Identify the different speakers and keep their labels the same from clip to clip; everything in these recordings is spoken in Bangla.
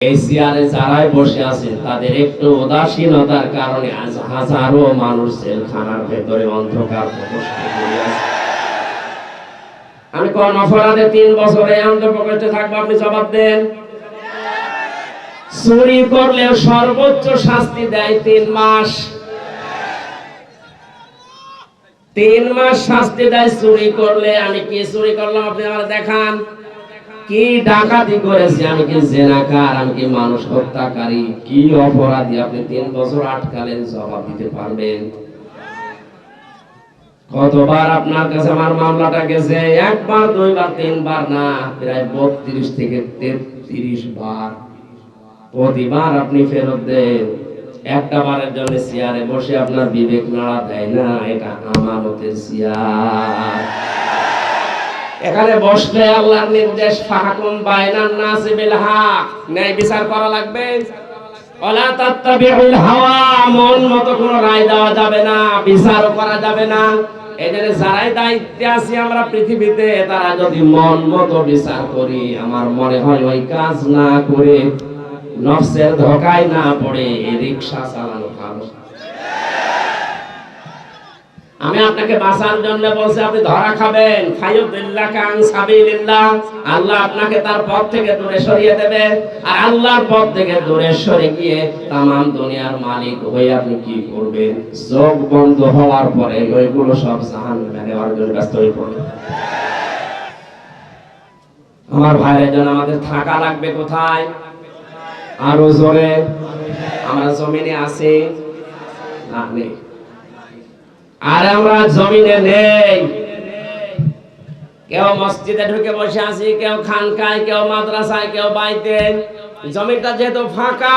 Speaker 1: এই যারাই বসে আছে, তাদের একটু উদাসীনতার কারণে আজ হাজারো মানুষ জেলখানার ভেতরে অন্ধকার। আমি কোন অপরাধে তিন বছরে অন্ধ প্রকোষ্ঠে থাকব, আপনি জবাব দেন। চুরি করলেও সর্বোচ্চ শাস্তি দেয় তিন মাস। তিন মাস শাস্তি দেয়, চুরি করলে আমি কি চুরি করলাম, আপনি আমার দেখান। কি ডাকাতি করেছি? আমি কি জেনাকার? আমি কি মানুষ হত্যাকারী? কি অপরাধী? আপনি তিন বছর আটকালেন, জবাব দিতে পারবেন। কতবার আপনার কাছে আমার মামলাটা গেছে? একবার, দুইবার, তিনবার না, প্রায় বত্রিশ থেকে তেত্রিশ বার। প্রতিবার আপনি ফেরত দেন। একটা বারের জন্য চেয়ারে বসে আপনার বিবেক নাড়া দেয় না, এটা আমানতের চেয়ার এখানে বসলে আল্লাহর নির্দেশ ফাহাকুম বাইনান নাসি বিল হক। ন্যায় বিচার করা লাগবে। ওয়ালা তাত্তাবিউল হাওয়া, মন মতো কোনো রায় দেওয়া যাবে না, বিচারও করা যাবে না। জন্য যারাই দায়িত্বে আছি আমরা পৃথিবীতে, তারা যদি মন মতো বিচার করি, আমার মনে হয় ওই কাজ না করে নফসের ধোকায় না পড়ে, এই রিক্সা চালানো ভালো। আমি আপনাকে বাঁচার জন্য বলছি, আপনি ধরা খাবেন। আল্লাহ আপনাকে তার পথ থেকে দূরে সরিয়ে দেবে। আর আল্লাহর পথ থেকে দূরে সরে গিয়ে তামাম দুনিয়ার মালিক হয়ে আপনি কি করবেন? চোখ বন্ধ হওয়ার পরে ওইগুলো সব জাহান্নামে নেওয়ার জন্য ব্যস্ত হয়ে পড়বে আমার ভাইয়ের জন্য আমাদের থাকা লাগবে কোথায়? আরও জোরে। আমরা জমিনে আছি? না, নেই। আর আমরা জমিনে নেই। কেউ মসজিদে ঢুকে বসে আছি, কেউ খানকায়, কেউ মাদ্রাসায়, কেউ বাইতে জমিটা যেহেতু ফাঁকা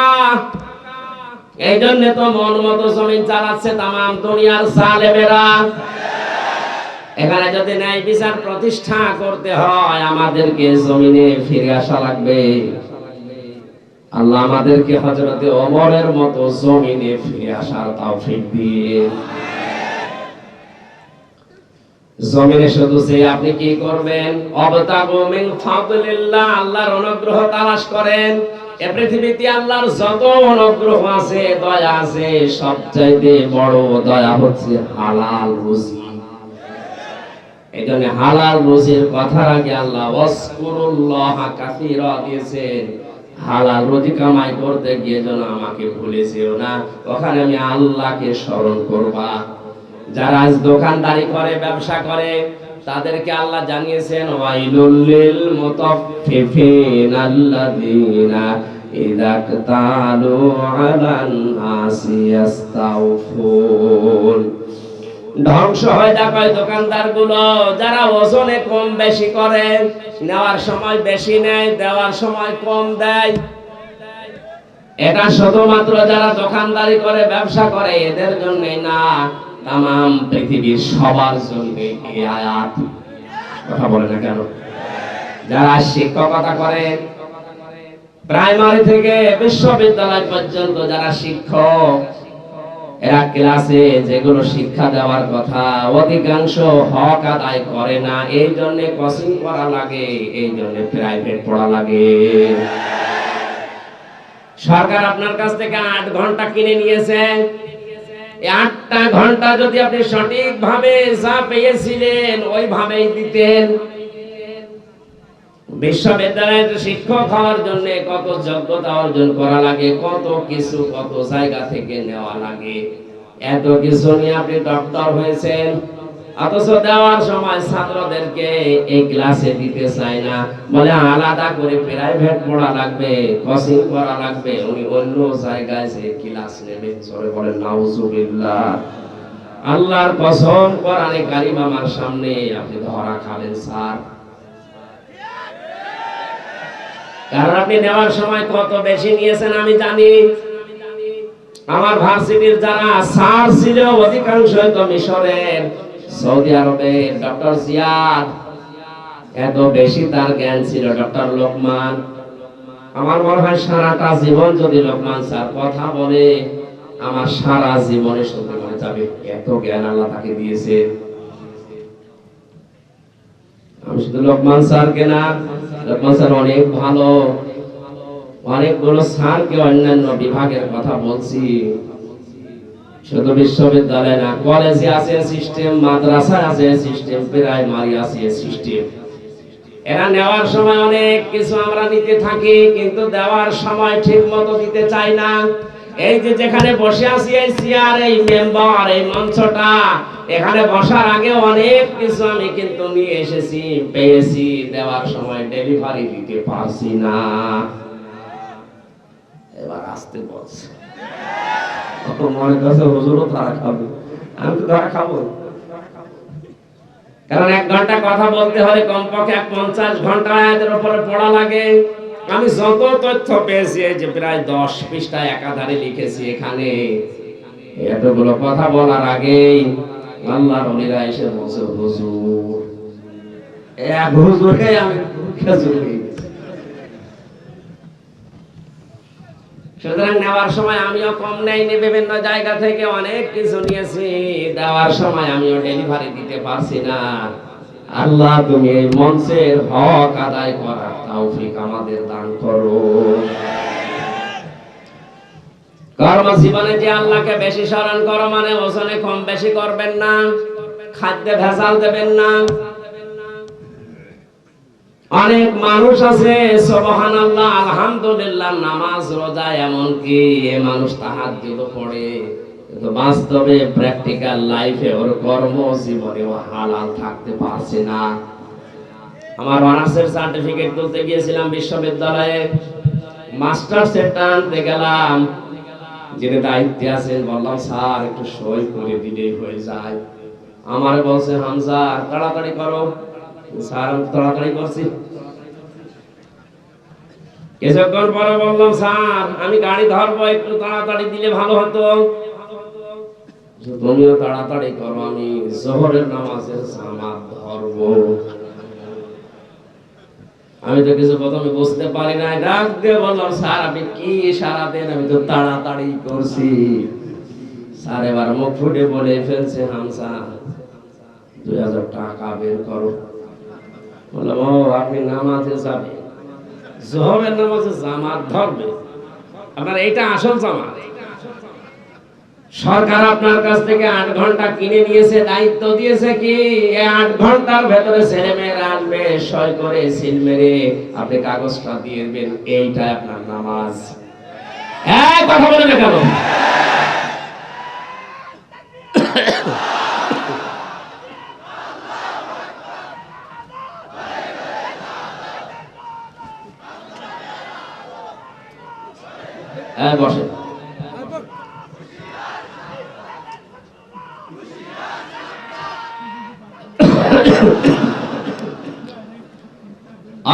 Speaker 1: এই জন্য তো মন মতো জমিন চালাচ্ছে তামাম দুনিয়ার সালেমেরা এখানে যদি ন্যায় বিচার প্রতিষ্ঠা করতে হয়, আমাদেরকে জমিনে ফিরে আসা লাগবে। আল্লাহ আমাদেরকে হজরতে ওমরের মতো জমিনে ফিরে আসার তাও ফির দিয়ে। জমিনে শুধু যে আপনি কি করবেন? অবতাগু মিন ফাদলিল্লাহ, আল্লাহর অনুগ্রহ তালাশ করেন। এ পৃথিবীতে আল্লাহর যত অনুগ্রহ আছে, দয়া আছে, সবচাইতে বড় দয়া হচ্ছে হালাল রুজি। এই জন্য হালাল রুজির আগে আল্লাহ ওয়াসকুরুল্লাহ দিয়েছেন, হালাল রুজি কামাই করতে গিয়ে যেন আমাকে ভুলে যেও না। ওখানে আমি আল্লাহকে স্মরণ করবা। যারা আজ দোকানদারি করে, ব্যবসা করে, তাদেরকে আল্লাহ জানিয়েছেন, ওয়াইলুল মুতাফফিফিন আল্লাযীনা ইযা ক্তালু আলান নাসি ইস্তাউফুন ধ্বংস হয়ে যাবে দোকানদারগুলো যারা ওজনে কম বেশি করে, নেওয়ার সময় বেশি নেয়, দেওয়ার সময় কম দেয়। এটা শুধুমাত্র যারা দোকানদারি করে, ব্যবসা করে, এদের জন্যই না। তাম পৃথিবীর সবার জন্য এই আয়াত। কথা বলে না কেন? যারা শিক্ষকতা করে প্রাইমারি থেকে বিশ্ববিদ্যালয় পর্যন্ত যারা শিক্ষক, এরা ক্লাসে যেগুলো শিক্ষা দেওয়ার কথা, অধিকাংশ হক আদায় করে না। এই জন্য কোচিং করা লাগে, এই জন্য প্রাইভেট পড়া লাগে। সরকার আপনার কাছ থেকে আট ঘণ্টা কিনে নিয়েছে। আটটা ঘণ্টা যদি আপনি সঠিকভাবে যা পেয়েছিলেন ওইভাবেই দিতেন। বিশ্ববিদ্যালয়ের শিক্ষক হওয়ার জন্য কত যোগ্যতা অর্জন করা লাগে, কত কিছু, কত জায়গা থেকে নেওয়া লাগে। এত কিছু নিয়ে আপনি ডক্টর হয়েছেন। অথচ দেওয়ার সময় ছাত্রদেরকে এই ক্লাসে দিতে না। বলে আলাদা করে প্রাইভেট পড়া লাগবে করা লাগবে। উনি অন্য জায়গায় ক্লাস সরে বলেন, নাউজুবিল্লাহ। আল্লাহর কসম কারিম আমার সামনে, আপনি ধরা খাবেন, স্যার। কারণ আপনি নেওয়ার সময় কত বেশি নিয়েছেন আমি জানি। আমার ভার্সিটির যারা স্যার ছিল অধিকাংশ তো মিশরের। সৌদি আরবের ডক্টর জিয়াদ। এত বেশি তার জ্ঞান ছিল, ডক্টর লোকমান। আমার মনে হয় সারাটা জীবন যদি লোকমান স্যার কথা বলে, আমার সারা জীবনে শুনতে মনে যাবে। এত জ্ঞান আল্লাহ তাকে দিয়েছে। আমি শুধু লোকমান স্যারকে না, লোকমান স্যার অনেক ভালো। অনেকগুলো স্যারকে অন্যান্য বিভাগের কথা বলছি। শুধু বিশ্ববিদ্যালয় না, কলেজে আছে সিস্টেম মাদ্রাসায় আছে সিস্টেম প্রাইমারি আছে সিস্টেম এরা নেওয়ার সময় অনেক কিছু আমরা নিতে থাকি, কিন্তু দেওয়ার সময় ঠিক মতো দিতে চাই না। এই যে যেখানে বসে আছি, এই চেয়ার এই মেম্বার এই মঞ্চটা, এখানে বসার আগে অনেক কিছু আমি কিন্তু নিয়ে এসেছি, পেয়েছি, দেওয়ার সময় ডেলিভারি দিতে পারছি না। এবার আসতে বলছে। মনে হুজুরও তারা খাবে। আমি তো তারা খাব। কারণ এক ঘণ্টা কথা বলতে হলে কমপক্ষে পঞ্চাশ ঘণ্টা এদের উপরে পড়া লাগে। আমি যত তথ্য পেয়েছি যে প্রায় দশ পৃষ্ঠা একাধারে লিখেছি এখানে। এতগুলো কথা বলার আগেই আল্লাহর অলিরা এসে বলছে, হুজুর, এক হুজুরে আমি খেজুর হয়ে গেছি। সুতরাং নেওয়ার সময় আমিও কম নেইনি, বিভিন্ন জায়গা থেকে অনেক কিছু নিয়েছি। দেওয়ার সময় আমিও ডেলিভারি দিতে পারছি না। আল্লাহ, তুমি এই মঞ্চের হক আদায় করার তৌফিক আমাদের দান করো। কর্ম জীবনে যে আল্লাহকে বেশি স্মরণ করো মানে ওজনে কম বেশি করবেন না, খাদ্যে ভেজাল দেবেন না। অনেক মানুষ আছে সবহান আল্লাহ আলহামদুলিল্লাহ, নামাজ, রোজা, এমনকি এ মানুষ তাহার পড়ে। কিন্তু বাস্তবে প্র্যাকটিক্যাল লাইফে ওর কর্ম জীবনে ও হালাল থাকতে পারছে না। আমার অনার্সের সার্টিফিকেট তুলতে গিয়েছিলাম বিশ্ববিদ্যালয়ে। মাস্টার সেটটা আনতে গেলাম। যিনি দায়িত্বে আছেন, বললাম, স্যার, একটু সই করে দিলেই হয়ে যায়। আমার বলছে, হামজা, তাড়াতাড়ি করো। আমি কিছুক্ষণ পরে বললাম, স্যার, আমি গাড়ি ধরবো, একটু তাড়াতাড়ি দিলে ভালো হতো। তুমিও তাড়াতাড়ি করো, আমি জোহরের নামাজের জামাত ধরবো। আমি তো কিছু প্রথমে বুঝতে পারি না ডাক দিয়ে বললাম, স্যার, আপনি কি সারা দেন? আমি তো তাড়াতাড়ি করছি। স্যার এবার মুখ ফুটে বলে ফেলছে হামসা দুই হাজার টাকা বের করো। আপনি সরকার আপনার কাছ থেকে আট ঘণ্টা কিনে নিয়েছে, দায়িত্ব দিয়েছে কি? আট ঘণ্টার ভেতরে ছেলে মেয়েরা আসবে, সই করে সিল মেরে আপনি কাগজটা দিয়ে দেবেন এইটা আপনার নামাজ। কথা বলে না কেন? হ্যাঁ বসে।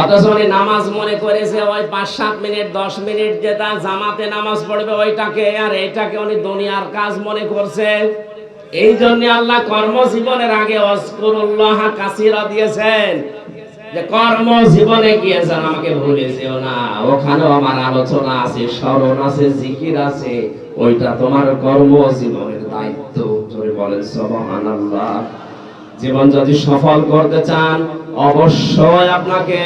Speaker 1: অথচ উনি নামাজ মনে করেছে, ওই পাঁচ, সাত মিনিট, দশ মিনিট যেটা জামাতে নামাজ পড়বে, ওইটাকে আর এইটাকে উনি দুনিয়ার কাজ মনে করছে। এই জন্য আল্লাহ কর্মজীবনের আগে অস্করুল্লাহ কাসিরা দিয়েছেন। যে কর্ম জীবনে গিয়েছেন আমাকে ভুলে যেও না। ওখানেও আমার আলোচনা আছে, স্মরণ আছে, জিকির আছে। ওইটা তোমার কর্ম জীবনের দায়িত্ব। জোরে বলেন, সুবহানাল্লাহ। জীবন যদি সফল করতে চান, অবশ্যই আপনাকে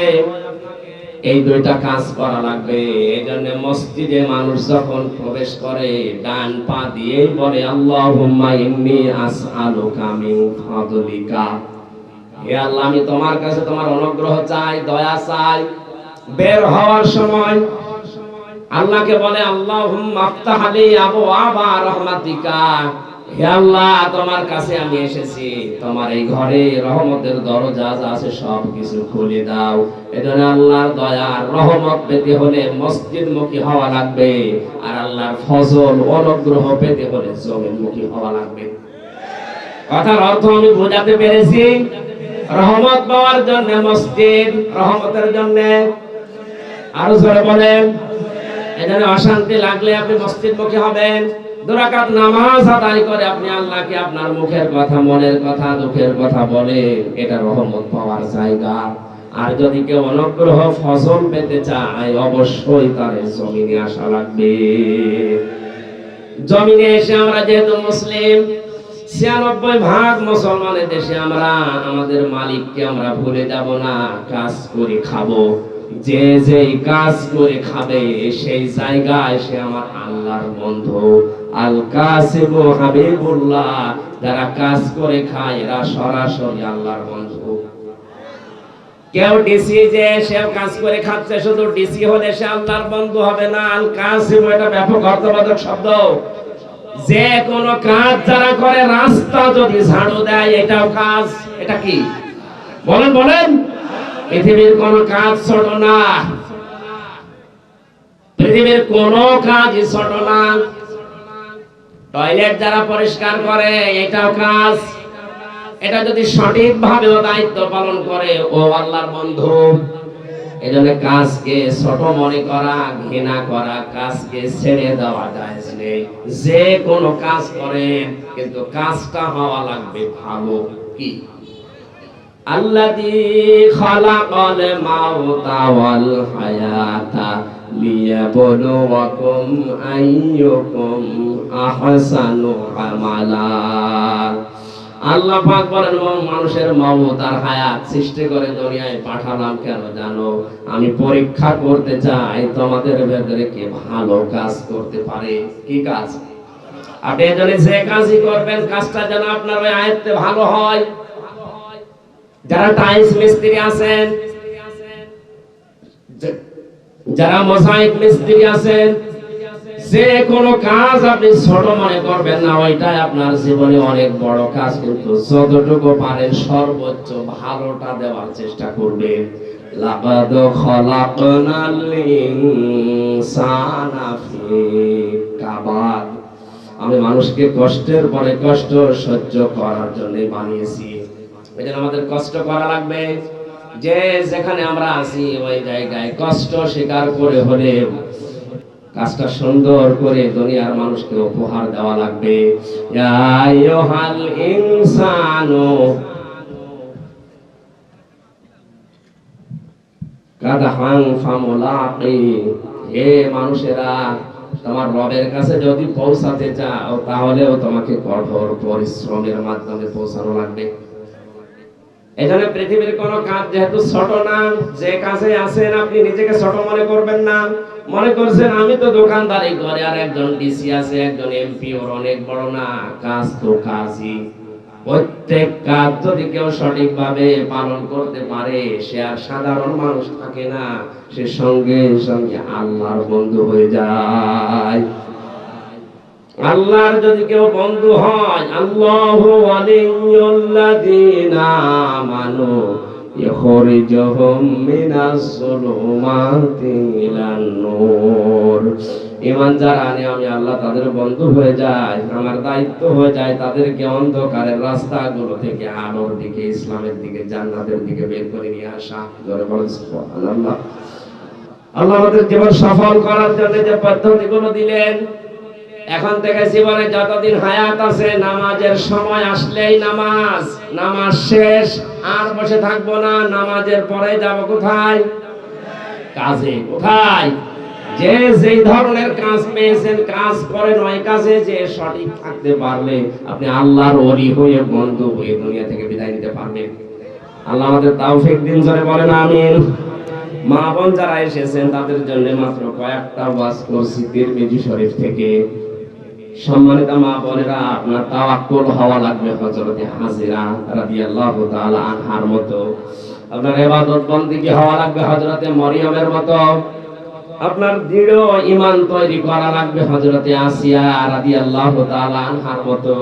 Speaker 1: এই দুইটা কাজ করা লাগবে। এই জন্য মসজিদে মানুষ যখন প্রবেশ করে, ডান পা দিয়েই বলে, আল্লাহুম্মা ইন্নী আসআলুকা মিন ফাদলিকা। আল্লাহ, আমি তোমার কাছে তোমার অনুগ্রহ চাই, দয়া চাই। বের হওয়ার সময় আল্লাহকে বলে আল্লাহ, তোমার কাছে আমি এসেছি। তোমার এই ঘরে রহমতের দরজা আছে সব কিছু খুলে দাও। এজন্য আল্লাহর দয়া রহমত পেতে হলে মসজিদমুখী হওয়া লাগবে। আর আল্লাহর ফজল অনুগ্রহ পেতে হলে হওয়া লাগবে। কথার অর্থ আমি বোঝাতে পেরেছি। রহমত পাওয়ার জন্য মসজিদ, রহমতের জন্য। আরও জোরে বলেন। এখানে অশান্তি লাগলে আপনি মসজিদ মুখী হবেন। দুরাকাত নামাজ আদায় করে আপনি আল্লাহকে আপনার মুখের কথা, মনের কথা, দুঃখের কথা বলে। এটা রহমত পাওয়ার জায়গা। আর যদি কেউ অনুগ্রহ ফসল পেতে চায়, অবশ্যই তার জমিনে আসা লাগবে। জমিনে এসে আমরা যেহেতু মুসলিম ছিয়ানব্বই ভাগ মুসলমানের দেশে আমরা, আমাদের মালিককে আমরা ভুলে যাব না, কাজ করে খাব। যে যেই কাজ করে খাবে, সেই জায়গায় সে আমার আল্লাহর বন্ধু। আল কাসিম হাবিবুল্লাহ, যারা কাজ করে খায়, এরা সরাসরি আল্লাহর বন্ধু। কেউ ডিসি যে সে কাজ করে খাচ্ছে, শুধু ডিসি হলে সে আল্লাহর বন্ধু হবে না। আল কাসিম এটা ব্যাপক অর্থবোধক শব্দ। যে কোন কাজ যারা করে, রাস্তা যদি ঝাড়ু দেয়, এটাও কাজ। এটা কি? বলেন বলেন। পৃথিবীর কোন কাজ ছোট না। পৃথিবীর কোন কাজ ছোট না। টয়লেট যারা পরিষ্কার করে, এটাও কাজ। এটা যদি সঠিকভাবে ও দায়িত্ব পালন করে, ও আল্লাহর বন্ধু। এজন্য কাজকে ছোট মনে করা, ঘৃণা করা, কাজকে ছেড়ে দেওয়া যায় যে কোনো কাজ করেন কিন্তু কাজটা হওয়া লাগবে ভালো কি? আমালা। আল্লাহ পাক বলেন, "ও মানুষের মমত আর হায়াত সৃষ্টি করে দুনিয়ায় পাঠালাম কেন জানো? আমি পরীক্ষা করতে চাই, তোমাদের ভেতরে কে ভালো কাজ করতে পারে? কি কাজ? আপনি এজন্য যে কাজই করবেন, কাজটা যেন আপনার ওই আয়ত্তে ভালো হয়। যারা টাইলস মিস্ত্রি আছেন যারা মোজাইক মিস্ত্রি আছেন যে কোনো কাজ আপনি ছোট মনে করবেন না, ওইটাই আপনার জীবনে অনেক বড় কাজ। কিন্তু যতটুকু পারেন সর্বোচ্চ ভালোটা দেওয়ার চেষ্টা করবেন। লাকাদ খলাকনাল ইনসানা ফি কাবাদ। আমি মানুষকে কষ্টের পরে কষ্ট সহ্য করার জন্য বানিয়েছি। এই আমাদের কষ্ট করা লাগবে। যে যেখানে আমরা আছি, ওই জায়গায় কষ্ট স্বীকার করে হলে কাজটা সুন্দর করে দুনিয়ার মানুষকে উপহার দেওয়া লাগবে। হে মানুষেরা, তোমার রবের কাছে যদি পৌঁছাতে চাও, তাহলেও তোমাকে কঠোর পরিশ্রমের মাধ্যমে পৌঁছানো লাগবে। এখানে পৃথিবীর কোন কাজ যেহেতু ছোট না, যে কাজে আছেন আপনি নিজেকে ছোট মনে করবেন না। মনে করছেন, আমি তো দোকানদারি করে আর একজন ডিসি আছে, একজন এমপি ওর অনেক বড় না, কাজ তো কাজই। প্রত্যেক কাজ যদি কেউ সঠিকভাবে পালন করতে পারে, সে আর সাধারণ মানুষ থাকে না, সে সঙ্গে সঙ্গে আল্লাহর বন্ধু হয়ে যায়। আল্লাহর যদি কেউ বন্ধু হয়, আল্লাহু ওয়ালিয়ুল্লাযীনা আমানু আল্লাহ থেকে আলোর দিকে, ইসলামের দিকে, জান্নাতের দিকে বের করে নিয়ে আসা। জোরে সুবহানাল্লাহ। আল্লাহ আমাদের জীবন সফল করার জন্য যে পদ্ধতিগুলো দিলেন এখন থেকে জীবনে যতদিন হায়াত আছে, নামাজের সময় আসলেই নামাজ। নামাজ শেষ, আর বসে থাকব না, নামাজের পরে যাব কোথায়? কাজে, কোথায়? যে যেই ধরনের কাজ পেয়েছেন, কাজ করেন ওই কাজে, যে সঠিক থাকতে পারলে আপনি আল্লাহর ওলি হয়ে বন্ধু হয়ে দুনিয়া থেকে বিদায় নিতে পারবেন। আল্লাহ আমাদের তাওফিক দিন ধরে বলেন, আমিন। মা বোন যারা এসেছেন, তাদের জন্য মাত্র কয়েকটা ওয়াজ করছি তিরমিজি শরীফ থেকে। সম্মানিত মা বোনেরা, আপনার তাওয়াক্কুল হওয়া লাগবে হযরতে হাজিরা রাদিয়াল্লাহু তাআলা আনহার মতো। আপনার ইবাদত বন্দেগী হওয়া লাগবে হযরতে মরিয়মের মতো। আপনার দৃঢ় ঈমান তৈরি করা লাগবে হযরতে আসিয়া রাদিয়াল্লাহু তাআলা আনহার মতো।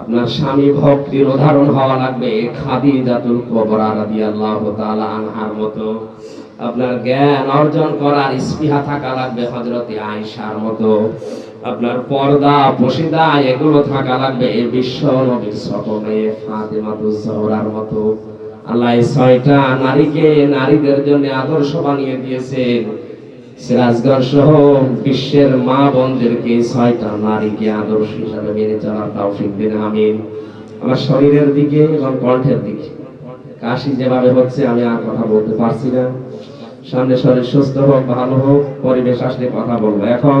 Speaker 1: আপনার স্বামী ভক্তির উদাহরণ হওয়া লাগবে খাদিজাতুল কুবরা রাদিয়াল্লাহু তাআলা আনহার মতো। আপনার জ্ঞান অর্জন করার স্পৃহা থাকা লাগবে হযরতে আয়েশার মতো। আপনার পর্দা পশিদা এগুলো থাকা লাগবে এই বিশ্ব নবীর মেয়ে ফাতেমাতুজ জহরার মতো। আল্লাহ ছয়টা নারীকে নারীদের জন্য আদর্শ বানিয়ে দিয়েছেন। সহ বিশ্বের মা ছয়টা নারীকে আদর্শ হিসাবে মেনে চলার তৌফিক দিন, আমিন। আমার শরীরের দিকে এবং কণ্ঠের দিকে। কাশি যেভাবে হচ্ছে, আমি আর কথা বলতে পারছি না। সামনে শরীর সুস্থ হোক, ভালো হোক, পরিবেশ আসলে কথা বলব। এখন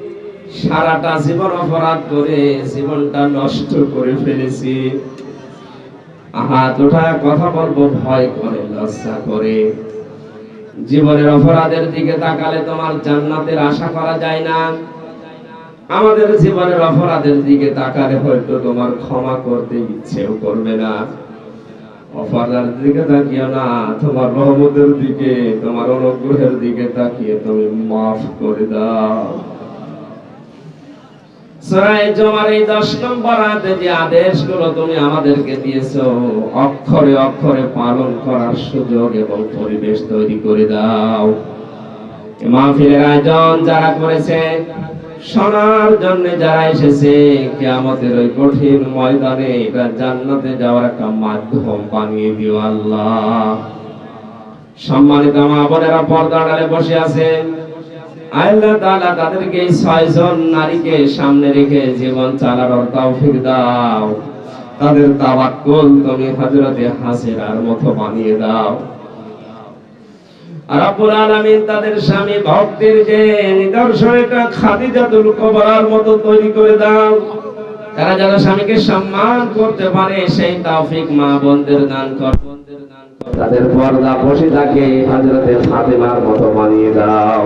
Speaker 1: সারাটা জীবন অপরাধ করে জীবনটা নষ্ট করে ফেলেছি। হাত কথা বলব, ভয় করে, লজ্জা করে। জীবনের অপরাধের দিকে তাকালে তোমার জান্নাতের আশা করা যায় না। আমাদের জীবনের অপরাধের দিকে তাকালে হয়তো তোমার ক্ষমা করতে ইচ্ছেও করবে না। অপরাধের দিকে তাকিও না, তোমার রহমতের দিকে, তোমার অনুগ্রহের দিকে তাকিয়ে তুমি মাফ করে দাও। জমার এই দশ নম্বর আয়াতে যে আদেশগুলো তুমি আমাদেরকে দিয়েছ, অক্ষরে অক্ষরে পালন করার সুযোগ এবং পরিবেশ তৈরি করে দাও। মাহফিলের আয়োজন যারা করেছে, শোনার জন্য যারা এসেছে, কিয়ামতের ওই কঠিন ময়দানে এটা জান্নাতে যাওয়ার একটা মাধ্যম বানিয়ে দিও আল্লাহ। সম্মানিত মা বোনেরা পর্দা আড়ালে বসে আছেন আল্লাহ তাআলা তাদেরকে ছয়জন নারীকে সামনে রেখে জীবন চালানোর তৌফিক দাও। তাদের তাওয়াক্কুল তুমি হযরতে হাসিরার মতো বানিয়ে দাও। রব্বুল আলামিন তাদের স্বামী ভক্তির যে নিদর্শন, এটা খাদিজাতুল কুবরার মতো তৈরি করে দাও। তারা যারা স্বামীকে সম্মান করতে পারে, সেই তৌফিক মা বোনদের দান কর। তাদের পর্দা বসে থাকে, হযরতে ফাতেমার মতো বানিয়ে দাও।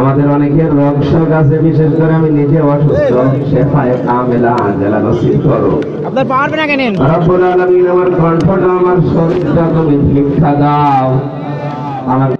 Speaker 1: আমাদের অনেকের রোগ শোক আছে বিশেষ করে আমি নিজে অসুস্থ। শেফায় কামেলা আঞ্জেলা নসিব করো।
Speaker 2: আপনার পারবে না কেন?
Speaker 1: রব্বুল আলামিন আমার কণ্ঠটা আমার শরীরটা তুমি ভিক্ষা দাও। আমার